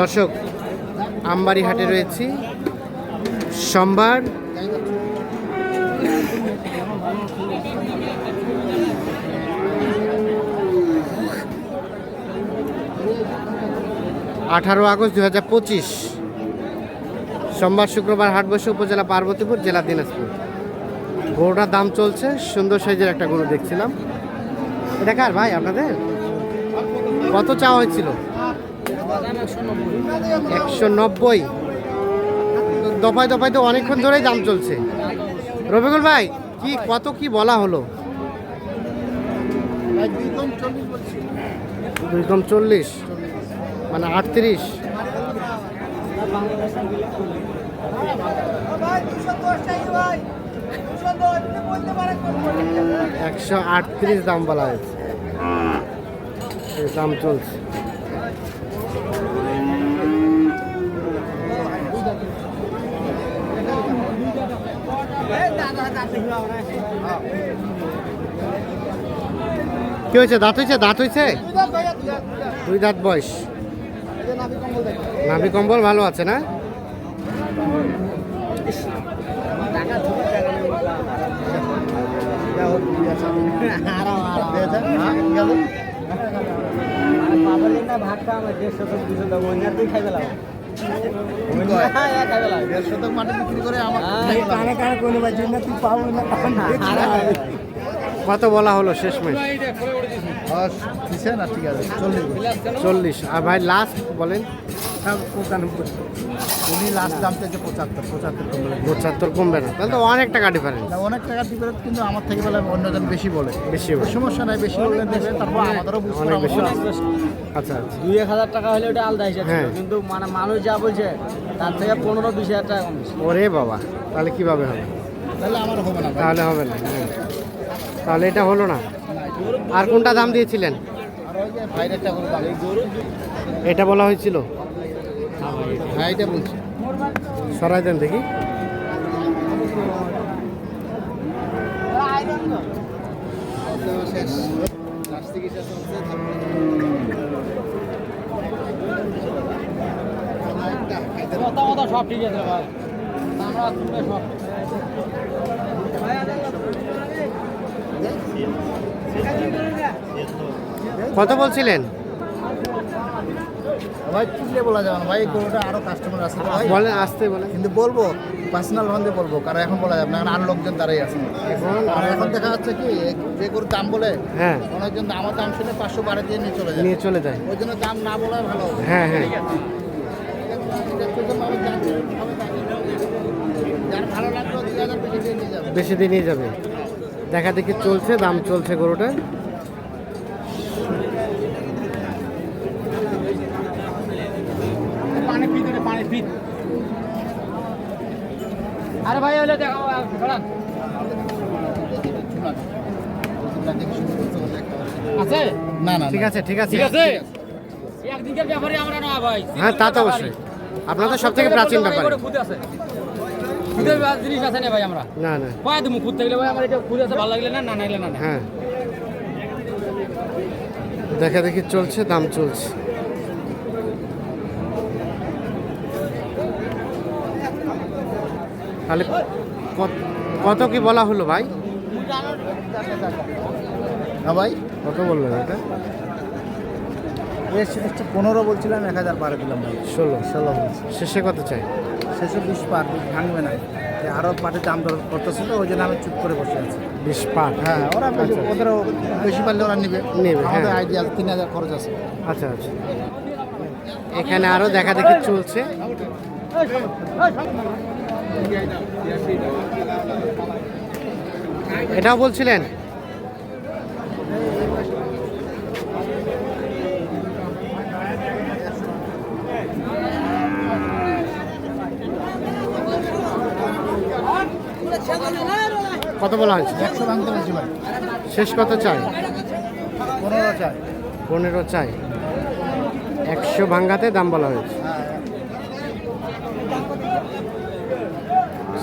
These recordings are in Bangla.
দর্শক, আমবাড়ি হাটে রয়েছি। সোমবার আঠারো আগস্ট দু হাজার পঁচিশ, সোমবার শুক্রবার হাট বসে উপজেলা পার্বতীপুর, জেলা দিনাজপুর। গরুটার দাম চলছে, সুন্দর সাইজের একটা গরু দেখছিলাম। এটা কার ভাই আপনাদের? কত চাওয়া হয়েছিল? একশো নব্বই। দফায় দফায় তো অনেকক্ষণ ধরেই দাম চলছে। রবিকুল ভাই, কি কত কি বলা হলো? দুই কম চল্লিশ। মানে আটত্রিশ। একশো আটত্রিশ দাম বলা হয়েছে। দাম চলছে। কি হয়েছে? দাঁত হয়েছে? দাঁত হয়েছে? দুই দাঁত বয়স। নাভি কম্বল ভালো আছে না? মাটি বিক্রি করে আমার কত বলা হলো শেষ মেশ দিছে না ঠিক আছে চল্লিশ। চল্লিশ। আর ভাই লাস্ট বলেন। পঁচানব্বই উনি লাস্ট দাম থেকে পঁচাত্তর পঁচাত্তর কমলে পঁচাত্তর কমবে না তাহলে তো অনেক টাকা ডিফারেন্স অনেক টাকা ডিফারেন্স কিন্তু আমার থেকে বলে অন্যজন বেশি বলে। বেশি সমস্যা নাই বেশি বলে দেবে তারপর আমাদেরও বুঝতে অনেক বেশি আচ্ছা আচ্ছা। দুই এক হাজার টাকা হলে ওটা আলাদা হিসাব হ্যাঁ। কিন্তু মানে মানুষ যা বলছে তার থেকে পনেরো বিশ হাজার টাকা কম ওরে বাবা তাহলে কীভাবে হবে? তাহলে আমার হবে না তাহলে হবে না হ্যাঁ। তাহলে এটা হলো না। আর কোনটা দাম দিয়েছিলেন? এটা বলা হয়েছিল? হ্যাঁ এটা বলছি। সরাই দেন দেখি। ঠিক আছে ভাই। আমরা সব। কত বলছিলেন? ভাই চিনলে বলা যাবে না। ভাই গরুটা আরও কাস্টমার আছে। ভাই বলেন আসতে বলেন কিন্তু বলব পার্সোনাল ভাবে বলব কারণ এখন বলা যাবে না কারণ আরও লোকজন দাঁড়িয়ে আছে। এখন আর এখন দেখা যাচ্ছে কি যে গরুর দাম বলে হ্যাঁ। অনেকজন আমার দাম শুনে পাঁচশো বাড়ি দিয়ে নিয়ে চলে যায়। নিয়ে চলে যায়। ওই জন্য দাম না বলা ভালো হ্যাঁ হ্যাঁ। বেশি দিয়ে নিয়ে যাবে। বেশি দিনই যাবে। দেখা দেখি চলছে দাম চলছে গরুটার। আরে ভাই হলে দেখো আছে? না না ঠিক আছে ঠিক আছে। ঠিক আছে? একদিকের ব্যাপারে আমরা না ভাই। হ্যাঁ তা তো অবশ্যই। আপনার তো সব থেকে প্রাচীন ব্যাপার খুদে আছে। খুদের জিনিস আছে না ভাই আমরা? না না। কয় তুমি খুদ থাকলে ভাই আমার এটা খুদ আছে ভালো লাগলে না না না না। হ্যাঁ। দেখা দেখি চলছে দাম চলছে। তাহলে কত- কত কি বলা হলো ভাই? হ্যাঁ ভাই। কত বললেন এটা? এর পনেরো বলছিলাম এক হাজার বারো দিলাম ভাই। ষোলো। ষোলো শেষে কত চাই? শেষে বিশ পার ভাঙবে না। আরও পাটে দাম দর করতেছিল ওই জন্য আমি চুপ করে বসে আছি। বিশ পাট হ্যাঁ ওরা বেশি আচ্ছা। ওদেরও বেশি পারলে ওরা নেবে। নেবে, হ্যাঁ। আমাদের আইডিয়া তিন হাজার খরচ আছে। আচ্ছা আচ্ছা। এখানে আরও দেখা দেখি চলছে। এটাও বলছিলেন? কত বলা হয়েছে? একশো ভাঙতে বলছি ভাই। শেষ কত চাই? পনেরো চাই। পনেরো চাই। একশো ভাঙ্গাতে দাম বলা হয়েছে। হ্যাঁ।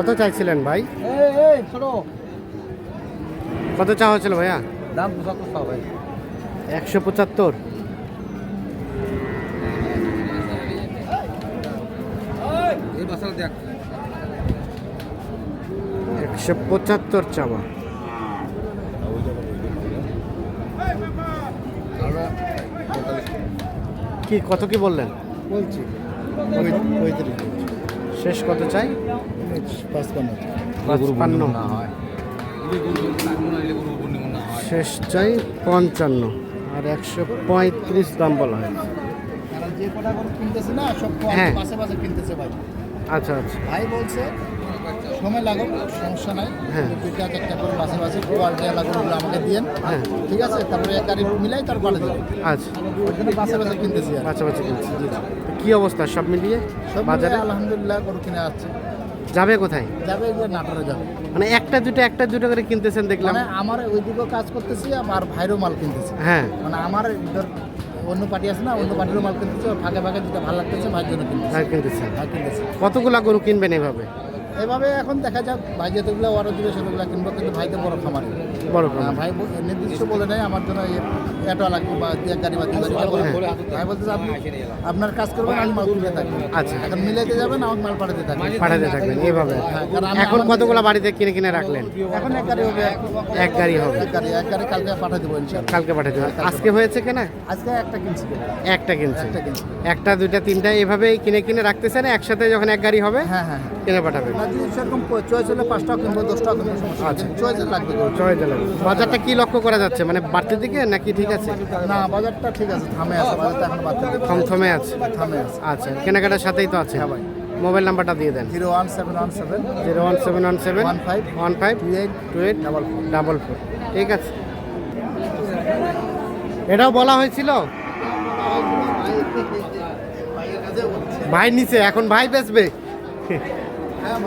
কত চাইছিলেন ভাই? কত চা হচ্ছিল ভাইয়া? দাম পঁচাত্তর ভাই। একশো পঁচাত্তর। একশো পঁচাত্তর চাওয়া কি কত কি বললেন? বলছি। শেষ কত চাই? পাঁচপান্ন। হয় শেষ চাই পঞ্চান্ন। আর একশো পঁয়ত্রিশ দাম বলা হয়। তারা যে কটা গরু কিনতেছে না সব হ্যাঁ। পাশে পাশে আচ্ছা আচ্ছা। ভাই বলছে সময় লাগুক সমস্যা নাই। হ্যাঁ। দুইটা চারটা করে বাসে বাসে কোয়ালিটি লাগুকগুলো আমাকে দিয়েন। হ্যাঁ। ঠিক আছে? তারপরে এক গাড়ি মিলাই তারপরে দেবেন। আচ্ছা। ওইখানে বাসে বাসে কিনতেছি আর। বাচ্চা বাচ্চা কিনছি কি অবস্থা? সব মিলিয়ে সব বাজারে বাজারে? আলহামদুলিল্লাহ গরু কিনে আসছে। যাবে কোথায়? যাবে যে নাটোরে যাবে। মানে একটা দুটো একটা দুটো করে কিনতেছেন দেখলাম। মানে আমার ওইদিকেও কাজ করতেছি আর ভাইরও মাল কিনতেছি। হ্যাঁ। মানে আমার ধর অন্য পার্টি আছে না অন্য পার্টিরও মাল কিনতেছে ফাঁকে ফাঁকে যেটা ভালো লাগতেছে ভাইয়ের জন্য কিনতেছে। কিনতেছে। কতগুলা গরু কিনবেন এভাবে? এভাবে এখন দেখা যাক ভাই যেতগুলো অর্ডার দিবে সেগুলো কিনবো কিন্তু ভাই তো বড় খামারি। বড় খামার। ভাই নির্দিষ্ট বলে নেয় আমার জন্য এটো লাগবে বা এক গাড়ি বা দুই গাড়ি বলে না। ভাই বলতেছে আপনি আপনার কাজ করবেন আমি মাল কিনতে থাকব আচ্ছা। এখন মিলাইতে যাবেন আমার মাল পাঠাতে থাকবেন। পাঠাতে থাকবেন এভাবে। হ্যাঁ, কারণ আমি এখন কতগুলা বাড়িতে কিনে কিনে রাখলেন? এখন এক গাড়ি হবে। এক গাড়ি হবে। এক গাড়ি এক গাড়ি কালকে পাঠিয়ে দেবো কালকে পাঠাতে হবে আজকে হয়েছে কেনা আজকে একটা কিনছি। একটা কিনছে। একটা কিনছি। একটা দুইটা তিনটা এভাবেই কিনে কিনে রাখতেছেন একসাথে যখন এক গাড়ি হবে হ্যাঁ হ্যাঁ হ্যাঁ। কিনে পাঠাবেন। না যদি সেরকম চয়েস হলে পাঁচটাও কিনবো দশটাও কিনবো আচ্ছা। চয়েস লাগবে গরু। চয় জেলা বাজারটা কি লক্ষ্য করা যাচ্ছে? মানে বাড়তির দিকে নাকি ঠিক আছে? না বাজারটা ঠিক আছে থামে আছে বাজারটা এখন বাড়তে থমথমে আছে। থামে আছে। আচ্ছা কেনাকাটার সাথেই তো আছে। হ্যাঁ ভাই। মোবাইল নাম্বারটা দিয়ে দেন। Zero one seven one seven zero one seven one seven one five one five two eight two eight double four. Double four. ঠিক আছে। এটাও বলা হয়েছিল? ভাই নিচে এখন ভাই বেচবে? হ্যাঁ।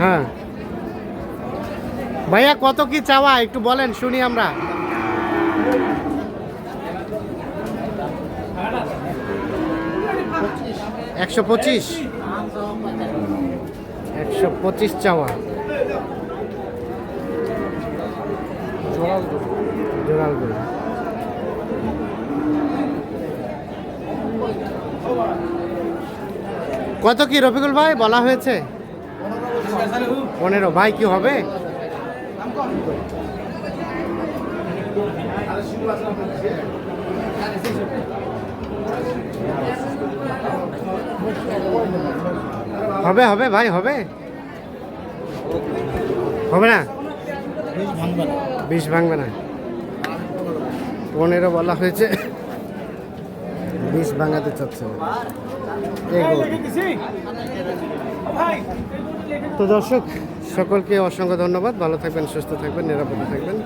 হ্যাঁ। ভাইয়া, কত কি চাওয়া? একটু বলেন, শুনি আমরা। একশো পঁচিশ। একশো পঁচিশ চাওয়া। জোড়াল গরু। কত কি রফিকুল ভাই বলা হয়েছে? পনেরো। ভাই, কি হবে? হবে হবে, ভাই, হবে। হবে না। বিষ ভাঙবে না। পনেরো বলা হয়েছে। বিষ ভাঙাতে চাচ্ছে না। তো দর্শক সকলকে অসংখ্য ধন্যবাদ ভালো থাকবেন সুস্থ থাকবেন নিরাপদে থাকবেন